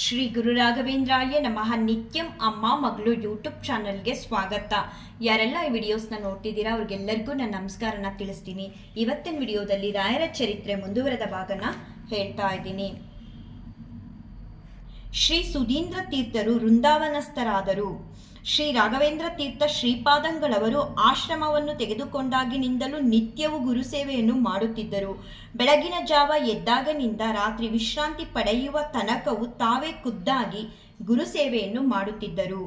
ಶ್ರೀ ಗುರು ರಾಘವೇಂದ್ರಾಯ ನಮಃ. ನಿತ್ಯಂ ಅಮ್ಮ ಮಗಳು ಯೂಟ್ಯೂಬ್ ಚಾನಲ್ಗೆ ಸ್ವಾಗತ. ಯಾರೆಲ್ಲ ಈ ವಿಡಿಯೋಸ್ನ ನೋಡ್ತಿದ್ದೀರಾ ಅವ್ರಿಗೆಲ್ಲರಿಗೂ ನಾನು ನಮಸ್ಕಾರನ ತಿಳಿಸ್ತೀನಿ. ಇವತ್ತಿನ ವಿಡಿಯೋದಲ್ಲಿ ರಾಯರ ಚರಿತ್ರೆ ಮುಂದುವರೆದ ಭಾಗನ ಹೇಳ್ತಾ ಇದ್ದೀನಿ. ಶ್ರೀ ಸುಧೀಂದ್ರ ತೀರ್ಥರು ವೃಂದಾವನಸ್ಥರಾದರು. ಶ್ರೀ ರಾಘವೇಂದ್ರ ತೀರ್ಥ ಶ್ರೀಪಾದಂಗಳವರು ಆಶ್ರಮವನ್ನು ತೆಗೆದುಕೊಂಡಾಗಿನಿಂದಲೂ ನಿತ್ಯವೂ ಗುರುಸೇವೆಯನ್ನು ಮಾಡುತ್ತಿದ್ದರು. ಬೆಳಗಿನ ಜಾವ ಎದ್ದಾಗನಿಂದ ರಾತ್ರಿ ವಿಶ್ರಾಂತಿ ಪಡೆಯುವ ತನಕವೂ ತಾವೇ ಖುದ್ದಾಗಿ ಗುರುಸೇವೆಯನ್ನು ಮಾಡುತ್ತಿದ್ದರು.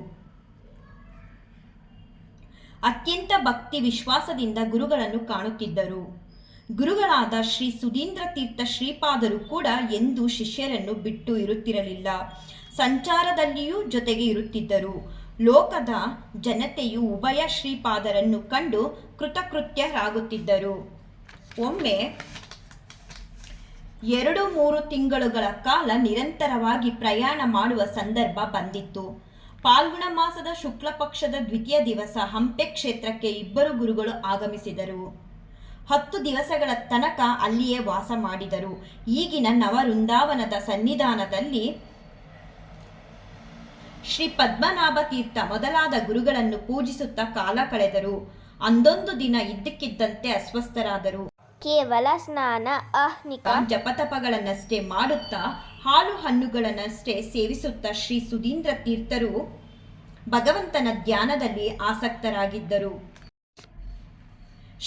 ಅತ್ಯಂತ ಭಕ್ತಿ ವಿಶ್ವಾಸದಿಂದ ಗುರುಗಳನ್ನು ಕಾಣುತ್ತಿದ್ದರು. ಗುರುಗಳಾದ ಶ್ರೀ ಸುಧೀಂದ್ರ ತೀರ್ಥ ಶ್ರೀಪಾದರು ಕೂಡ ಎಂದೂ ಶಿಷ್ಯರನ್ನು ಬಿಟ್ಟು ಇರುತ್ತಿರಲಿಲ್ಲ. ಸಂಚಾರದಲ್ಲಿಯೂ ಜೊತೆಗೆ ಇರುತ್ತಿದ್ದರು. ಲೋಕದ ಜನತೆಯು ಉಭಯ ಶ್ರೀಪಾದರನ್ನು ಕಂಡು ಕೃತಕೃತ್ಯರಾಗುತ್ತಿದ್ದರು. ಒಮ್ಮೆ ಎರಡು ಮೂರು ತಿಂಗಳುಗಳ ಕಾಲ ನಿರಂತರವಾಗಿ ಪ್ರಯಾಣ ಮಾಡುವ ಸಂದರ್ಭ ಬಂದಿತ್ತು. ಪಾಲ್ಗುಣ ಮಾಸದ ಶುಕ್ಲ ಪಕ್ಷದ ದ್ವಿತೀಯ ದಿವಸ ಹಂಪೆ ಕ್ಷೇತ್ರಕ್ಕೆ ಇಬ್ಬರು ಗುರುಗಳು ಆಗಮಿಸಿದರು. ಹತ್ತು ದಿವಸಗಳ ತನಕ ಅಲ್ಲಿಯೇ ವಾಸ ಮಾಡಿದರು. ಈಗಿನ ನವವೃಂದಾವನದ ಸನ್ನಿಧಾನದಲ್ಲಿ ಶ್ರೀ ಪದ್ಮನಾಭ ತೀರ್ಥ ಮೊದಲಾದ ಗುರುಗಳನ್ನು ಪೂಜಿಸುತ್ತಾ ಕಾಲ ಕಳೆದರು. ಅಂದೊಂದು ದಿನ ಇದ್ದಕ್ಕಿದ್ದಂತೆ ಅಸ್ವಸ್ಥರಾದರು. ಕೇವಲ ಸ್ನಾನ ಅಹ್ನಿಕ ಜಪತಪಗಳನ್ನಷ್ಟೇ ಮಾಡುತ್ತಾ ಹಾಲು ಹಣ್ಣುಗಳನ್ನಷ್ಟೇ ಸೇವಿಸುತ್ತಾ ಶ್ರೀ ಸುಧೀಂದ್ರ ತೀರ್ಥರು ಭಗವಂತನ ಧ್ಯಾನದಲ್ಲಿ ಆಸಕ್ತರಾಗಿದ್ದರು.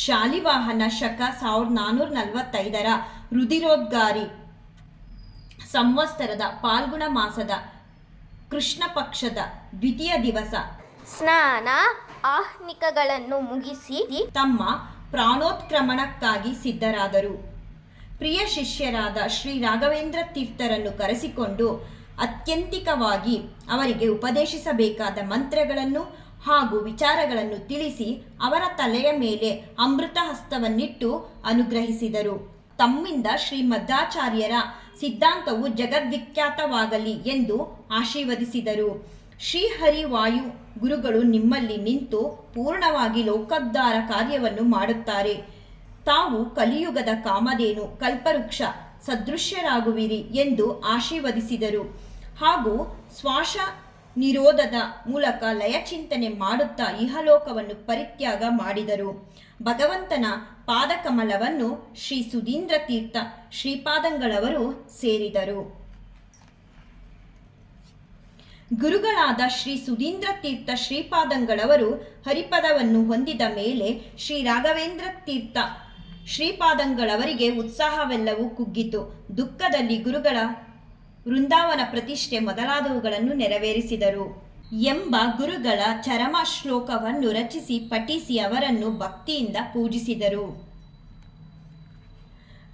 ಶಾಲಿವಾಹನ ಶಕ ಸಾವಿರದ ನಾನ್ನೂರ ನಲವತ್ತೈದರ ರುದಿರೋದ್ಗಾರಿ ಸಂವತ್ಸರದ ಪಾಲ್ಗುಣ ಮಾಸದ ಕೃಷ್ಣ ಪಕ್ಷದ ದ್ವಿತೀಯ ದಿವಸ. ಸ್ನಾನ ಆಹ್ನಿಕಗಳನ್ನು ಮುಗಿಸಿ ತಮ್ಮ ಪ್ರಾಣೋತ್ಕ್ರಮಣಕ್ಕಾಗಿ ಸಿದ್ಧರಾದರು. ಪ್ರಿಯ ಶಿಷ್ಯರಾದ ಶ್ರೀ ರಾಘವೇಂದ್ರ ತೀರ್ಥರನ್ನು ಕರೆಸಿಕೊಂಡು ಅತ್ಯಂತಿಕವಾಗಿ ಅವರಿಗೆ ಉಪದೇಶಿಸಬೇಕಾದ ಮಂತ್ರಗಳನ್ನು ಹಾಗೂ ವಿಚಾರಗಳನ್ನು ತಿಳಿಸಿ ಅವರ ತಲೆಯ ಮೇಲೆ ಅಮೃತ ಹಸ್ತವನ್ನಿಟ್ಟು ಅನುಗ್ರಹಿಸಿದರು. ತಮ್ಮಿಂದ ಶ್ರೀ ಮಧ್ವಾಚಾರ್ಯರ ಸಿದ್ಧಾಂತವು ಜಗದ್ವಿಖ್ಯಾತವಾಗಲಿ ಎಂದು ಆಶೀರ್ವದಿಸಿದರು. ಶ್ರೀಹರಿ ವಾಯು ಗುರುಗಳು ನಿಮ್ಮಲ್ಲಿ ನಿಂತು ಪೂರ್ಣವಾಗಿ ಲೋಕೋದ್ಧಾರ ಕಾರ್ಯವನ್ನು ಮಾಡುತ್ತಾರೆ. ತಾವು ಕಲಿಯುಗದ ಕಾಮಧೇನು, ಕಲ್ಪವೃಕ್ಷ ಸದೃಶ್ಯರಾಗುವಿರಿ ಎಂದು ಆಶೀರ್ವದಿಸಿದರು. ಹಾಗೂ ಶ್ವಾಸ ನಿರೋಧದ ಮೂಲಕ ಲಯಚಿಂತನೆ ಮಾಡುತ್ತಾ ಇಹಲೋಕವನ್ನು ಪರಿತ್ಯಾಗ ಮಾಡಿದರು. ಭಗವಂತನ ಪಾದಕಮಲವನ್ನು ಶ್ರೀ ಸುಧೀಂದ್ರ ತೀರ್ಥ ಶ್ರೀಪಾದಂಗಳವರು ಸೇರಿದರು. ಗುರುಗಳಾದ ಶ್ರೀ ಸುಧೀಂದ್ರ ತೀರ್ಥ ಶ್ರೀಪಾದಂಗಳವರು ಹರಿಪದವನ್ನು ಹೊಂದಿದ ಮೇಲೆ ಶ್ರೀ ರಾಘವೇಂದ್ರ ತೀರ್ಥ ಶ್ರೀಪಾದಂಗಳವರಿಗೆ ಉತ್ಸಾಹವೆಲ್ಲವೂ ಕುಗ್ಗಿತು. ದುಃಖದಲ್ಲಿ ಗುರುಗಳ ವೃಂದಾವನ ಪ್ರತಿಷ್ಠೆ ಮೊದಲಾದವುಗಳನ್ನು ನೆರವೇರಿಸಿದರು ಎಂಬ ಗುರುಗಳ ಚರಮ ಶ್ಲೋಕವನ್ನು ರಚಿಸಿ ಪಠಿಸಿ ಅವರನ್ನು ಭಕ್ತಿಯಿಂದ ಪೂಜಿಸಿದರು.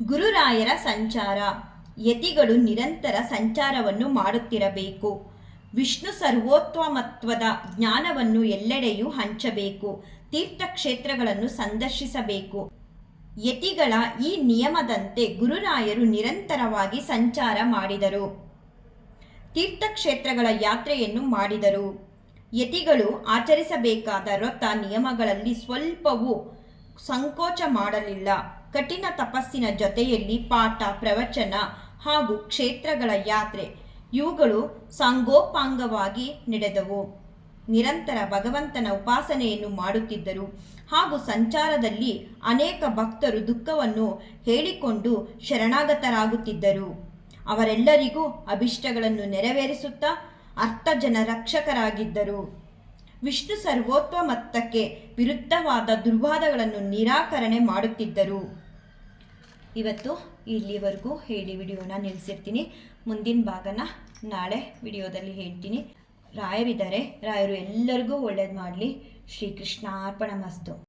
ಗುರುರಾಯರ ಸಂಚಾರ. ಯತಿಗಳು ನಿರಂತರ ಸಂಚಾರವನ್ನು ಮಾಡುತ್ತಿರಬೇಕು. ವಿಷ್ಣು ಸರ್ವೋತ್ತಮತ್ವದ ಜ್ಞಾನವನ್ನು ಎಲ್ಲೆಡೆಯೂ ಹಂಚಬೇಕು. ತೀರ್ಥಕ್ಷೇತ್ರಗಳನ್ನು ಸಂದರ್ಶಿಸಬೇಕು. ಯತಿಗಳ ಈ ನಿಯಮದಂತೆ ಗುರುರಾಯರು ನಿರಂತರವಾಗಿ ಸಂಚಾರ ಮಾಡಿದರು. ತೀರ್ಥಕ್ಷೇತ್ರಗಳ ಯಾತ್ರೆಯನ್ನು ಮಾಡಿದರು. ಯತಿಗಳು ಆಚರಿಸಬೇಕಾದ ವ್ರತ ನಿಯಮಗಳಲ್ಲಿ ಸ್ವಲ್ಪವೂ ಸಂಕೋಚ ಮಾಡಲಿಲ್ಲ. ಕಠಿಣ ತಪಸ್ಸಿನ ಜೊತೆಯಲ್ಲಿ ಪಾಠ, ಪ್ರವಚನ ಹಾಗೂ ಕ್ಷೇತ್ರಗಳ ಯಾತ್ರೆ ಇವುಗಳು ಸಾಂಗೋಪಾಂಗವಾಗಿ ನಡೆದವು. ನಿರಂತರ ಭಗವಂತನ ಉಪಾಸನೆಯನ್ನು ಮಾಡುತ್ತಿದ್ದರು. ಹಾಗೂ ಸಂಚಾರದಲ್ಲಿ ಅನೇಕ ಭಕ್ತರು ದುಃಖವನ್ನು ಹೇಳಿಕೊಂಡು ಶರಣಾಗತರಾಗುತ್ತಿದ್ದರು. ಅವರೆಲ್ಲರಿಗೂ ಅಭಿಷ್ಟಗಳನ್ನು ನೆರವೇರಿಸುತ್ತಾ ಅರ್ಥಜನ ರಕ್ಷಕರಾಗಿದ್ದರು. ವಿಷ್ಣು ಸರ್ವೋತ್ತಮತ್ತಕ್ಕೆ ವಿರುದ್ಧವಾದ ದುರ್ವಾದಗಳನ್ನು ನಿರಾಕರಣೆ ಮಾಡುತ್ತಿದ್ದರು. ಇವತ್ತು ಇಲ್ಲಿವರೆಗೂ ಹೇಳಿ ವಿಡಿಯೋನ ನಿಲ್ಲಿಸಿರ್ತೀನಿ. ಮುಂದಿನ ಭಾಗನ ನಾಳೆ ವಿಡಿಯೋದಲ್ಲಿ ಹೇಳ್ತೀನಿ. ರಾಯರಿದ್ದಾರೆ. ರಾಯರು ಎಲ್ಲರಿಗೂ ಒಳ್ಳೇದು ಮಾಡಲಿ. ಶ್ರೀಕೃಷ್ಣ ಅರ್ಪಣ ಮಸ್ತು